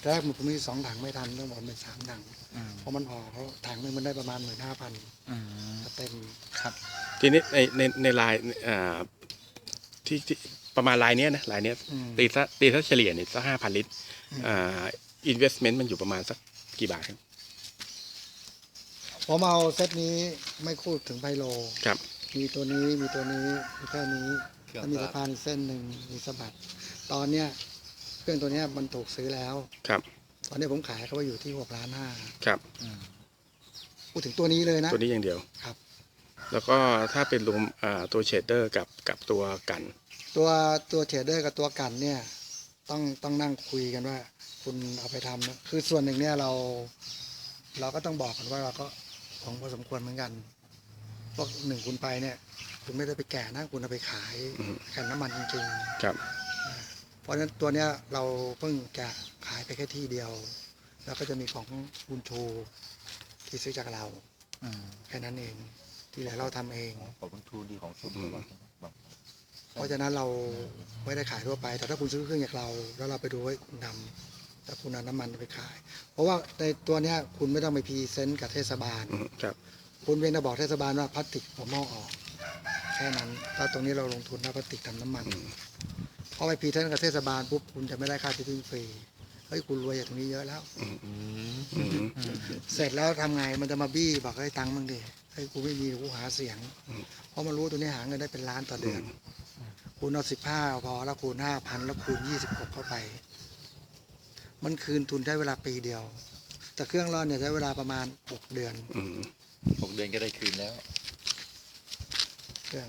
แต่แรกผมมีสองถังไม่ทันต้องบอกเป็นสามถังอืมเพราะมันพอเขาถังหนึงมันได้ประมาณหมื่นห้าพันอืมเต็มครับทีนี้ในในในลายอ่าที่ที่ประมาณลายเนี้ยนะลายเนี้ยอืมตีซะตีซะเฉลี่ยเนี่ยสักห้าพันลิตรอ่า investment มันอยู่ประมาณสักกี่บาทครับผมเอาเซตนี้ไม่คูดถึงไพโล ครับ มีตัวนี้มีตัวนี้มีแค่นี้เครื่องแล้วมีสลัสะบพานอีกเส้นหนึ่งมีสะบัด ตอนเนี้ยเค รื่องตัวเนี้ยมันถูกซื้อแล้ว ครับ ตอนนี้ผมขายเขาไปอยู่ที่หกล้านห้าครับอืมพูดถึงตัวนี้เลยนะ ตัวนี้อย่างเดียวครับ แล้วก็ถ้าเป็นรวมอ่าตัวเชดเดอร์กับกับตัวกัน ตัวตัวเทรดเดอร์กับตัวกันเนี่ย ต้องต้องนั่งคุยกันว่า คุณเอาไปทำนะคือส่วนหนึ่งเนี่ยเรา เราก็ต้องบอกกันว่าเราก็ของพอสมควรเหมือนกันเพราะหนึ่งคุณไปเนี่ย คุณไม่ได้ไปแก่นะคุณเอาไปขายอือฮึ กันน้ำมันจริง ครับ ๆ เพราะฉะนั้นตัวเนี้ยเราเพิ่งจะขายไปแค่ที่เดียว แล้วก็จะมีของบุญชูที่ซื้อจากเราอืมแค่นั้นเอง ที่เหลือเราทำเอง ของคุณทูดีของสุดอืมแบบเพราะฉะนั้นเราไม่ได้ขายทั่วไป แต่ถ้าคุณซื้อเครื่องจากเรา แล้วเราไปดูว่าคุณทำแต่คุณเอาน้ำมันไปขาย เพราะว่าในตัวเนี้ยคุณไม่ต้องไปพรีเซนต์กับเทศบาลอืมครับ คุณเพียงแต่บอกเทศบาลว่าพลาสติกผมมองออก แค่นั้นแล้วตรงนี้เราลงทุนนะพลาสติกทำน้ำมัน อืมพอไปพรีเซนต์กับเทศบาลปุ๊บคุณจะไม่ได้ค่าที่ทิ้งฟรีเฮ้ยคุณรวยจากตรงนี้เยอะแล้ว อืมอืมอืมอืมเสร็จแล้วทำไงมันจะมาบี้บอกให้ยตังค์บ้างดิเฮ้ยกูไม่มีกูหาเสียง เพราะมันรู้ตัวนี้หาเงินได้เป็นล้านต่อเดือนคูณเอาสิบห้าพอแล้วคูณห้าพันแล้วคูณยี่สิบหกเข้าไป มันคืนทุนใช้เวลาปีเดียว แต่เครื่องร่อนเนี่ยใช้เวลาประมาณหกเดือน อืมหกเดือนก็ได้คืนแล้ว เครื่อง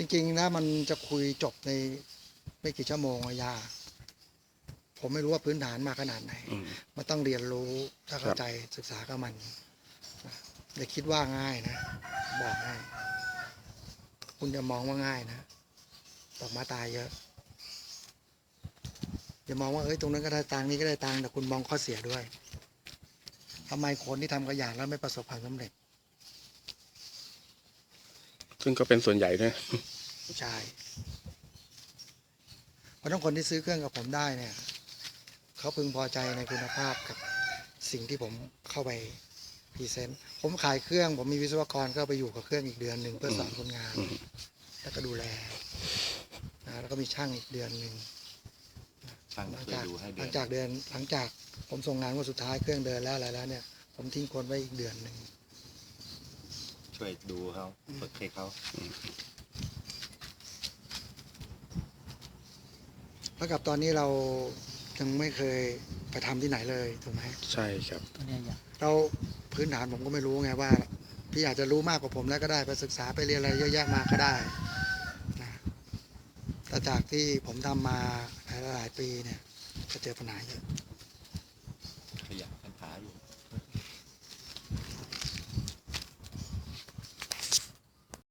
จริงๆนะมันจะคุยจบในไม่กี่ชั่วโมงอะยากผมไม่รู้ว่าพื้นฐานมาขนาดไหน อืม มันต้องเรียนรู้ถ้าเข้าครับใจศึกษากับมันนะอย่าคิดว่าง่ายนะ บอกให้คุณจะมองว่าง่ายนะตกมาตายเยอะอย่ามองว่าเอ้ยตรงนั้นก็ได้ตังค์นี้ก็ได้ตังค์แต่คุณมองข้อเสียด้วยทำไมคนที่ทำกระยานแล้วไม่ประสบความสำเร็จ ซึ่งก็เป็นส่วนใหญ่นะใช่เพราะต้องคนที่ซื้อเครื่องกับผมได้เนี่ย เขาพึงพอใจในคุณภาพกับสิ่งที่ผมเข้าไปพรีเซนต์ผมขายเครื่อง ผมมีวิศวกรก็ไปอยู่กับเครื่องอีกเดือนหนึ่งเพื่อสอนคนงานอืมแล้วก็ดูแลนะแล้วก็มีช่างอีกเดือนหนึ่งช่างหลังช่วยจากดูให้หเดืลัองนจากเดือนหลังจากผมส่งงานวันสุดท้ายเครื่องเดินแล้วอะไรแล้วเนี่ย ผมทิ้งคนไว้อีกเดือนหนึ่ง ช่วยดูเขาฝึกให้เขาแล้วกับตอนนี้เรายังไม่เคยไปทำที่ไหนเลยถูกไหมใช่ครับ ตัวเนี้ยอยากเราพื้นฐานผมก็ไม่รู้ไงว่า พี่อาจจะรู้มากกว่าผมแล้วก็ได้ไปศึกษาไปเรียนอะไรเยอะแยะมาก็ได้นะแต่จากที่ผมทำมาหลายๆปีเนี่ยก็เจอปัญหาเยอะ